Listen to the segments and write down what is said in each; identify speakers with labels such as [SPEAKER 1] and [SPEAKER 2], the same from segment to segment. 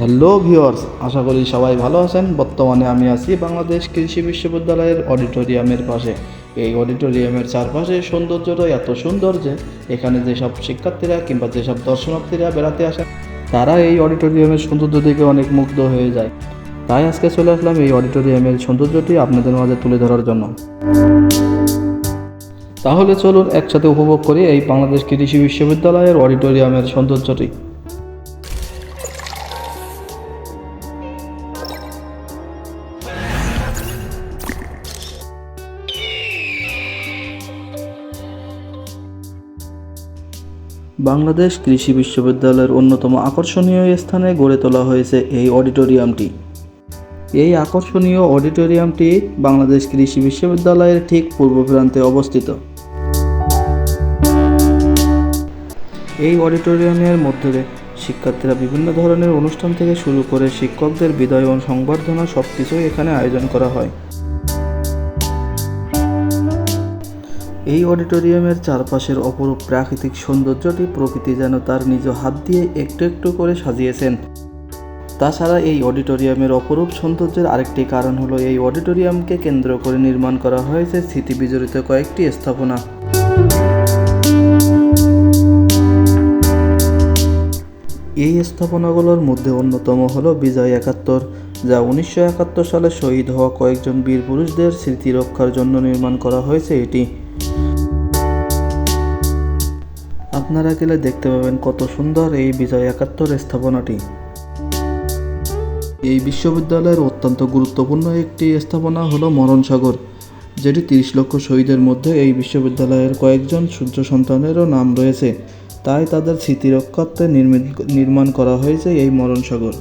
[SPEAKER 1] Hello viewers আশা করি সবাই ভালো আছেন। বর্তমানে আমি আছি বাংলাদেশ কৃষি বিশ্ববিদ্যালয়ের অডিটোরিয়ামের পাশে। এই অডিটোরিয়ামের চারপাশে সৌন্দর্যটা এত সুন্দর যে, এখানে যেসব শিক্ষার্থীরা কিংবা যেসব দর্শনার্থীরা বেড়াতে আসেন তারা এই অডিটোরিয়ামের সৌন্দর্য দেখে অনেক মুগ্ধ হয়ে যায়। তাই আজকে চলে আসলাম এই অডিটোরিয়ামের সৌন্দর্যটি আপনাদের মাঝে তুলে ধরার জন্য। তাহলে চলুন একসাথে উপভোগ করি এই বাংলাদেশ কৃষি বিশ্ববিদ্যালয়ের অডিটোরিয়ামের সৌন্দর্যটি। বাংলাদেশ কৃষি বিশ্ববিদ্যালয়ের অন্যতম আকর্ষণীয় স্থানে গড়ে তোলা হয়েছে এই অডিটোরিয়ামটি। এই আকর্ষণীয় অডিটোরিয়ামটি বাংলাদেশ কৃষি বিশ্ববিদ্যালয়ের ঠিক পূর্ব প্রান্তে অবস্থিত। এই অডিটোরিয়ামের মধ্যে শিক্ষার্থীরা বিভিন্ন ধরনের অনুষ্ঠান থেকে শুরু করে শিক্ষকদের বিদায় ও সংবর্ধনা সব কিছুই এখানে আয়োজন করা হয়। এই অডিটোরিয়ামের চারপাশের অপরূপ প্রাকৃতিক সৌন্দর্যটি প্রকৃতি যেন তার নিজ হাত দিয়ে একটু একটু করে সাজিয়েছেন। তাছাড়া এই অডিটোরিয়ামের অপরূপ সৌন্দর্যের আরেকটি কারণ হলো, এই অডিটোরিয়ামকে কেন্দ্র করে নির্মাণ করা হয়েছে স্মৃতি বিজড়িত কয়েকটি স্থাপনা। এই স্থাপনাগুলোর মধ্যে অন্যতম হল বিজয় একাত্তর, যা উনিশশো একাত্তর সালে শহীদ হওয়া কয়েকজন বীর পুরুষদের স্মৃতি রক্ষার জন্য নির্মাণ করা হয়েছে এটি। আপনারা গেলে দেখতে পাবেন কত সুন্দর এই বিজয় একাত্তর স্থাপনাটি। এই বিশ্ববিদ্যালয়ের অত্যন্ত গুরুত্বপূর্ণ একটি স্থাপনা হলো মরণ সাগর যেটি তিরিশ লক্ষ শহীদের মধ্যে এই বিশ্ববিদ্যালয়ের কয়েকজন সূর্য সন্তানেরও নাম রয়েছে। তাই তাদের স্মৃতিরক্ষার্থে নির্মাণ করা হয়েছে এই মরণ সাগর।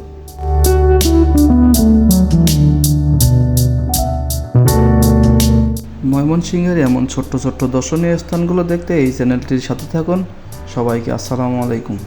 [SPEAKER 1] ময়মনসিংহের এমন ছোট্ট ছোট্ট দর্শনীয় স্থানগুলো দেখতে এই চ্যানেলটির সাথে থাকুন। সবাইকে আসসালামু আলাইকুম।